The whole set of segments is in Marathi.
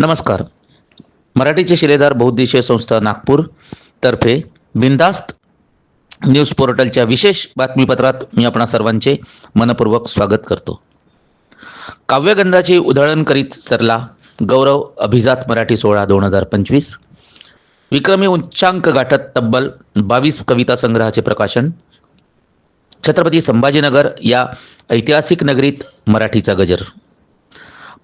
नमस्कार. मराठीचे शिलेदार बहुद्देशीय संस्था नागपूर तर्फे बिंदास्त न्यूज पोर्टलच्या विशेष बातमीपत्रात मी आपणा सर्वांचे मनपूर्वक स्वागत करतो. काव्यगंधाचे उधळण करीत सरला गौरव अभिजात मराठी सोहळा दोन हजार पंचवीस. विक्रमी उच्चांक गाठत तब्बल बावीस कविता संग्रहाचे प्रकाशन. छत्रपती संभाजीनगर या ऐतिहासिक नगरीत मराठीचा गजर.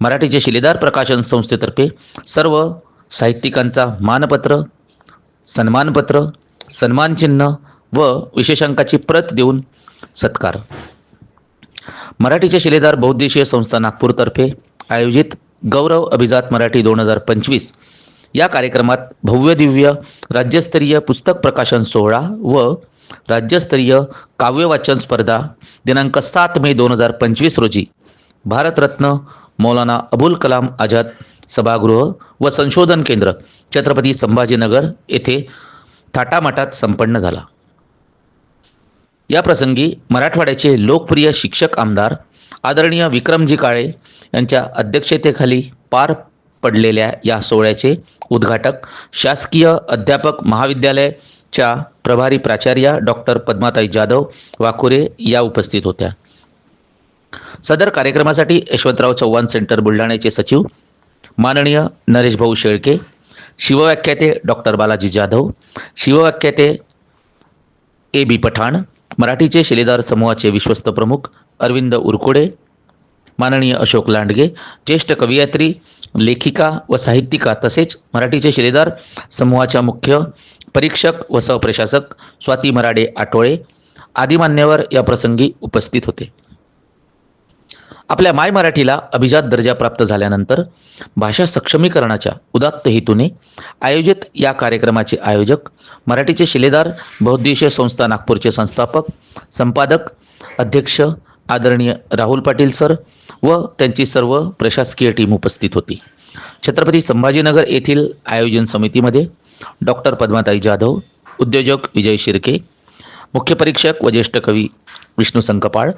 मराठीचे शिलेदार प्रकाशन संस्थेतर्फे सर्व साहित्यिकांचा मानपत्र सन्मानपत्र सन्मानचिन्ह व विशेषांकाची प्रत देऊन सत्कार. मराठीचे शिलेदार बहुद्देशीय संस्था नागपूरतर्फे आयोजित गौरव अभिजात मराठी दोन हजार पंचवीस या कार्यक्रमात भव्य दिव्य राज्यस्तरीय पुस्तक प्रकाशन सोहळा व राज्यस्तरीय काव्यवाचन स्पर्धा दिनांक सात मे दोन हजार पंचवीस रोजी भारतरत्न मौलाना अबुल कलाम आझाद सभागृह व संशोधन केंद्र छत्रपती संभाजीनगर येथे थाटामाटात संपन्न झाला. या प्रसंगी मराठवाड्याचे लोकप्रिय शिक्षक आमदार आदरणीय विक्रमजी काळे यांच्या अध्यक्षतेखाली पार पडलेल्या या सोहळ्याचे उद्घाटक शासकीय अध्यापक महाविद्यालयाच्या प्रभारी प्राचार्या डॉक्टर पद्माताई जाधव वाकुरे या उपस्थित होत्या. सदर कार्यक्रमासाठी यशवंतराव चव्हाण सेंटर बुलढाण्याचे सचिव माननीय नरेश भाऊ शेळके शिवव्याख्याते डॉक्टर बालाजी जाधव शिवव्याख्याते ए बी पठाण मराठीचे शिलेदार समूहाचे विश्वस्त प्रमुख अरविंद उरकुडे माननीय अशोक लांडगे ज्येष्ठ कवयित्री लेखिका व साहित्यिका तसेच मराठीचे शिलेदार समूहाच्या मुख्य परीक्षक व सहप्रशासक स्वाती मराडे आठोळे आदी मान्यवर या प्रसंगी उपस्थित होते. आपल्या माय मराठीला अभिजात दर्जा प्राप्त झाल्यानंतर भाषा सक्षमीकरणाच्या उदात्त हेतूने आयोजित या कार्यक्रमाचे आयोजक मराठीचे शिलेदार बहुद्देशीय संस्था नागपूरचे संस्थापक संपादक अध्यक्ष आदरणीय राहुल पाटील सर व त्यांची सर्व प्रशासकीय टीम उपस्थित होती. छत्रपती संभाजीनगर येथील आयोजन समितीमध्ये डॉक्टर पद्माताई जाधव उद्योजक विजय शिर्के मुख्य परीक्षक व ज्येष्ठ कवी विष्णू संकपाळ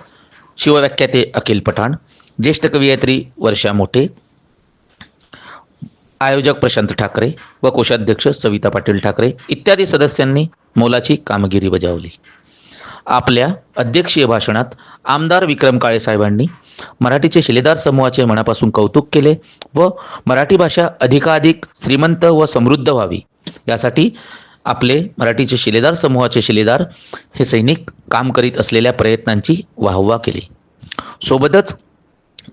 शिवव्याख्याते अखिल पठाण ज्येष्ठ कवयित्री वर्षा मोठे आयोजक प्रशांत ठाकरे व कोषाध्यक्ष सविता पाटील ठाकरे इत्यादी सदस्यांनी मोलाची कामगिरी बजावली. आपल्या अध्यक्षीय भाषणात आमदार विक्रम काळे साहेबांनी मराठीचे शिलेदार समूहाचे मनापासून कौतुक केले व मराठी भाषा अधिकाधिक श्रीमंत व समृद्ध व्हावी यासाठी आपले मराठीचे शिलेदार समूहाचे शिलेदार हे सैनिक काम करीत असलेल्या प्रयत्नांची वाहवा केली. सोबतच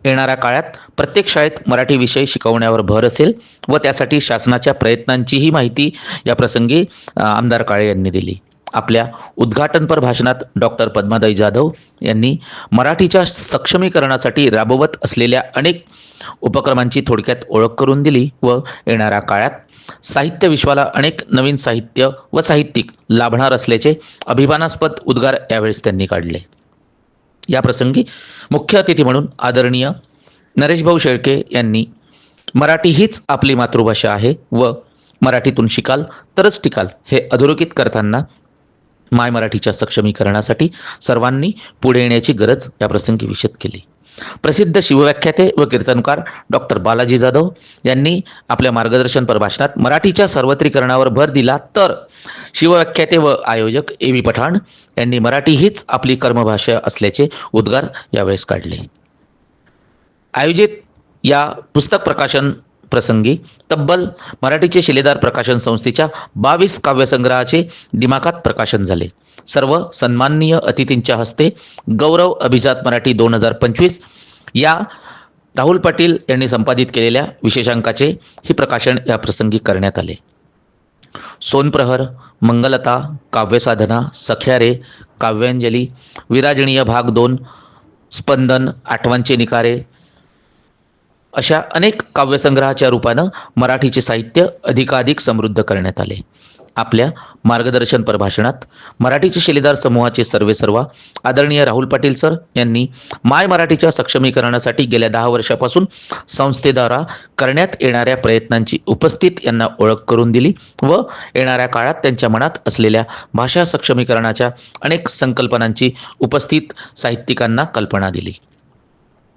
येणाऱ्या काळात प्रत्येक शाळेत मराठी विषय शिकवण्यावर भर असेल व त्यासाठी शासनाच्या प्रयत्नांचीही माहिती या प्रसंगी आमदार काळे यांनी दिली. आपल्या उद्घाटनपर भाषणात डॉक्टर पद्मादाई जाधव यांनी मराठीच्या सक्षमीकरणासाठी राबवत असलेल्या अनेक उपक्रमांची थोडक्यात ओळख करून दिली व येणाऱ्या काळात साहित्य विश्वाला अनेक नवीन साहित्य व साहित्यिक लाभणार असल्याचे अभिमानास्पद उद्गार यावेळेस त्यांनी काढले. या प्रसंगी मुख्य अतिथी म्हणून आदरणीय नरेशभाऊ शेळके यांनी मराठी हीच आपली मातृभाषा आहे व मराठीतून शिकाल तरच टिकाल हे अधोरेखित करताना माय मराठीच्या सक्षमीकरणासाठी सर्वांनी पुढे येण्याची गरज या प्रसंगी विशद केली. प्रसिद्ध शिवव्याख्याते व कीर्तनकार डॉक्टर बालाजी जाधव यांनी आपल्या मार्गदर्शनपर भाषणात मराठीच्या सर्वत्रीकरणावर भर दिला तर शिवव्याख्याते व आयोजक ए व्ही पठाण यांनी मराठी हीच आपली कर्मभाषा असल्याचे उद्गार यावेळेस काढले. आयोजित या पुस्तक प्रकाशन प्रसंगी तब्बल मराठीचे शिलेदार प्रकाशन संस्थेच्या बावीस काव्यसंग्रहाचे दिमाखात प्रकाशन झाले. सर्व सन्माननीय अतिथींच्या हस्ते गौरव अभिजात मराठी दोन हजार पंचवीस या राहुल पाटील यांनी संपादित केलेल्या विशेषांकाचे हे प्रकाशन या प्रसंगी करण्यात आले. सोनप्रहर मंगलता काव्यसाधना सख्यारे काव्यांजली विराजणीय भाग दोन स्पंदन आठवांचे निकारे अशा अनेक काव्यसंग्रहाच्या रूपानं मराठीचे साहित्य अधिकाधिक समृद्ध करण्यात आले. आपल्या मार्गदर्शनपर भाषणात. मराठीचे शिलेदार समूहाचे सर्वेसर्वा आदरणीय राहुल पाटील सर यांनी माय मराठीच्या सक्षमीकरणासाठी गेल्या दहा वर्षापासून संस्थेद्वारा करण्यात येणाऱ्या प्रयत्नांची उपस्थित यांना ओळख करून दिली व येणाऱ्या काळात त्यांच्या मनात असलेल्या भाषा सक्षमीकरणाच्या अनेक संकल्पनांची उपस्थित साहित्यिकांना कल्पना दिली.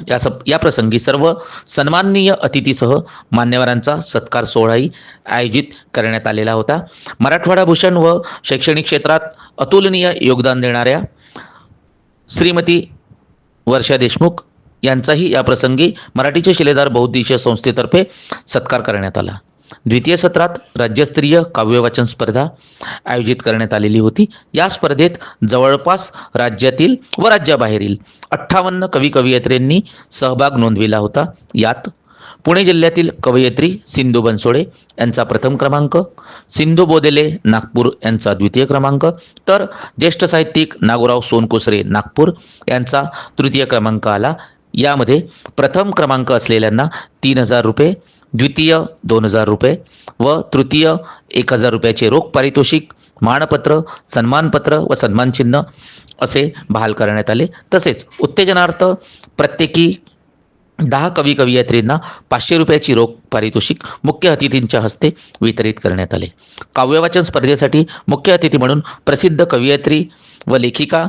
या सप या प्रसंगी सर्व सन्माननीय अतिथीसह मान्यवरांचा सत्कार सोहळाही आयोजित करण्यात आलेला होता. मराठवाडा भूषण व शैक्षणिक क्षेत्रात अतुलनीय योगदान देणाऱ्या श्रीमती वर्षा देशमुख यांचाही या प्रसंगी मराठीचे शिलेदार बहुउद्देशीय संस्थेतर्फे सत्कार करण्यात आला. द्वितीय सत्रात राज्यस्तरीय काव्यवाचन स्पर्धा आयोजित करण्यात आलेली होती. या स्पर्धेत जवळपास राज्यातील व राज्याबाहेरील अठ्ठावन्न कवी कवयित्रींनी सहभाग नोंदविला होता. यात पुणे जिल्ह्यातील कवयित्री सिंधू बनसोडे यांचा प्रथम क्रमांक सिंधू बोदेले नागपूर यांचा द्वितीय क्रमांक तर ज्येष्ठ साहित्यिक नागोराव सोनकोसरे नागपूर यांचा तृतीय क्रमांक आला. यामध्ये प्रथम क्रमांक असलेल्यांना तीन हजार रुपये द्वितीय दोन हजार रुपये व तृतीय एक हजार रुपयाचे रोख पारितोषिक मानपत्र सन्मानपत्र व सन्मानचिन्ह असे बहाल करण्यात आले. तसेच उत्तेजनार्थ प्रत्येकी दहा कवी कवयित्रींना पाचशे रुपयाची रोख पारितोषिक मुख्य अतिथींच्या हस्ते वितरित करण्यात आले. काव्यवाचन स्पर्धेसाठी मुख्य अतिथी म्हणून प्रसिद्ध कवयित्री व लेखिका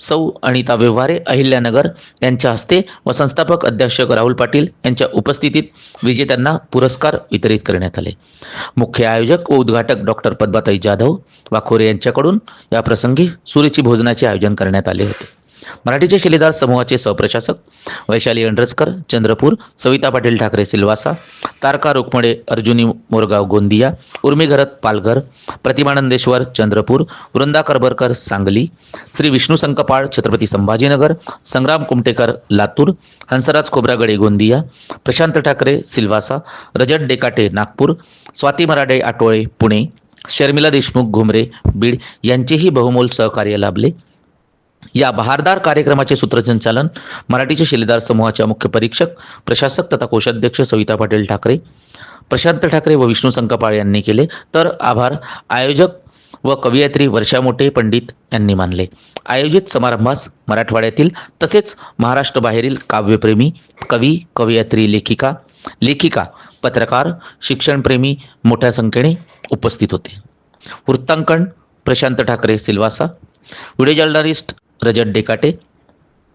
सौ अनिता व्यवहारे अहिल्यानगर यांच्या हस्ते व संस्थापक अध्यक्ष राहुल पाटील यांच्या उपस्थितीत विजेत्यांना पुरस्कार वितरित करण्यात आले. मुख्य आयोजक व उद्घाटक डॉक्टर पद्माताई जाधव वाखोरे यांच्याकडून या प्रसंगी भोजनाचे आयोजन करण्यात आले होते. मराठीचे शिलेदार समूहाचे सहप्रशासक वैशाली अंड्रसकर चंद्रपूर सविता पाटील ठाकरे सिल्वासा तारका रोखमडे अर्जुनी मोरगाव गोंदिया उर्मी घरत पालघर प्रतिमानंदेश्वर चंद्रपूर वृंदा करबरकर सांगली श्री विष्णू संकपाळ छत्रपती संभाजीनगर संग्राम कुमटेकर लातूर हंसराज खोब्रागडे गोंदिया प्रशांत ठाकरे सिल्वासा रजत डेकाटे नागपूर स्वाती मराडे आटोळे पुणे शर्मिला देशमुख घुमरे बीड यांचेही बहुमोल सहकार्य लाभले. या बहारदार कार्यक्रमाचे सूत्रसंचालन मराठीचे शिलेदार समूहाच्या मुख्य परीक्षक प्रशासक तथा कोषाध्यक्ष सविता पाटील ठाकरे प्रशांत ठाकरे व विष्णू संकपाळ यांनी केले. तर आभार. आयोजक व कवयित्री वर्षा मोठे पंडित यांनी मानले. आयोजित समारंभास मराठवाड्यातील तसेच महाराष्ट्रबाहेरील काव्यप्रेमी कवी कवयित्री लेखिका लेखिका पत्रकार शिक्षणप्रेमी मोठ्या संख्येने उपस्थित होते. वृत्तांकन प्रशांत ठाकरे सिल्वासा. व्हिडिओ जर्नलिस्ट रजत डेकाटे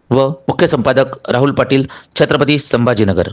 व मुख्य संपादक राहुल पाटील छत्रपती संभाजीनगर.